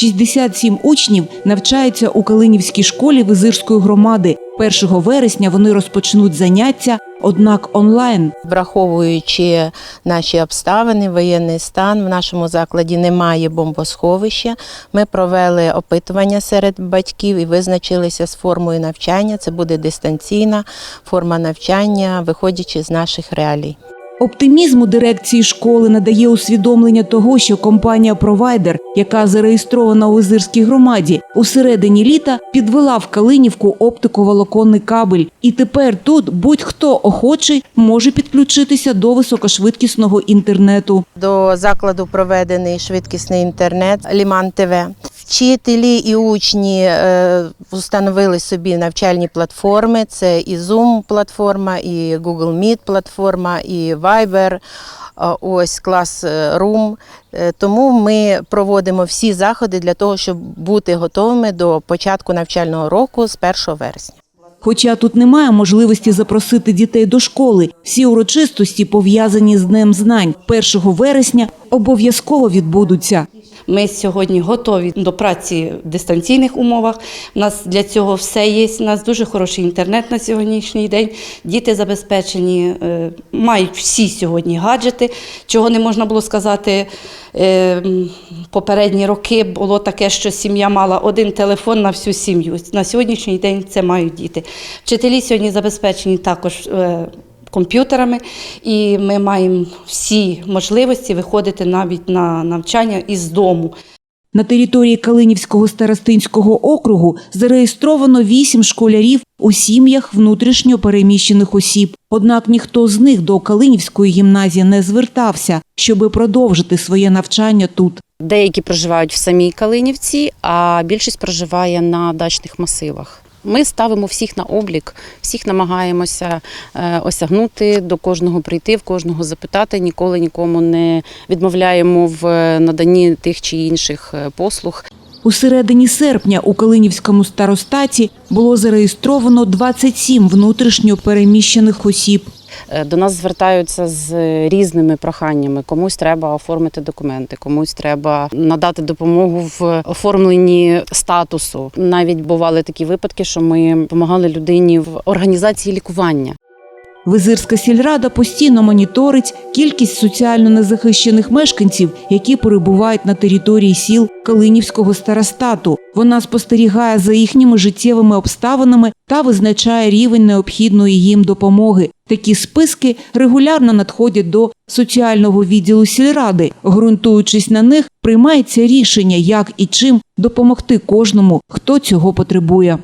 67 учнів навчаються у Калинівській школі Визирської громади. 1 вересня вони розпочнуть заняття, однак онлайн. Враховуючи наші обставини, воєнний стан в нашому закладі немає бомбосховища. Ми провели опитування серед батьків і визначилися з формою навчання. Це буде дистанційна форма навчання, виходячи з наших реалій. Оптимізму дирекції школи надає усвідомлення того, що компанія-провайдер, яка зареєстрована у Визирській громаді, у середині літа підвела в Калинівку оптиковолоконний кабель. І тепер тут будь-хто охочий може підключитися до високошвидкісного інтернету. До закладу проведений швидкісний інтернет Ліман ТВ. Вчителі і учні е, встановили собі навчальні платформи. Це і Zoom платформа, і Google Meet платформа, і Viber. е, Ось клас е, Room. Е, Тому ми проводимо всі заходи для того, щоб бути готовими до початку навчального року з 1 вересня. Хоча тут немає можливості запросити дітей до школи, всі урочистості, пов'язані з Днем знань 1 вересня, обов'язково відбудуться. Ми сьогодні готові до праці в дистанційних умовах. У нас для цього все є. У нас дуже хороший інтернет на сьогоднішній день. Діти забезпечені, е, мають всі сьогодні гаджети, чого не можна було сказати. е, Попередні роки було таке, що сім'я мала один телефон на всю сім'ю. На сьогоднішній день це мають діти. Вчителі сьогодні забезпечені також. е, Комп'ютерами, і ми маємо всі можливості виходити навіть на навчання із дому. На території Калинівського старостинського округу зареєстровано вісім школярів у сім'ях внутрішньо переміщених осіб. Однак ніхто з них до Калинівської гімназії не звертався, щоби продовжити своє навчання тут. Деякі проживають в самій Калинівці, а більшість проживає на дачних масивах. Ми ставимо всіх на облік, всіх намагаємося е, осягнути, до кожного прийти, в кожного запитати. Ніколи нікому не відмовляємо в наданні тих чи інших е, послуг. У середині серпня у Калинівському старостаті було зареєстровано 27 внутрішньо переміщених осіб. Е, До нас звертаються з різними проханнями. Комусь треба оформити документи, комусь треба надати допомогу в оформленні статусу. Навіть бували такі випадки, що ми допомагали людині в організації лікування. Визирська сільрада постійно моніторить кількість соціально незахищених мешканців, які перебувають на території сіл Калинівського старостату. Вона спостерігає за їхніми життєвими обставинами та визначає рівень необхідної їм допомоги. Такі списки регулярно надходять до соціального відділу сільради. Ґрунтуючись на них, приймається рішення, як і чим допомогти кожному, хто цього потребує.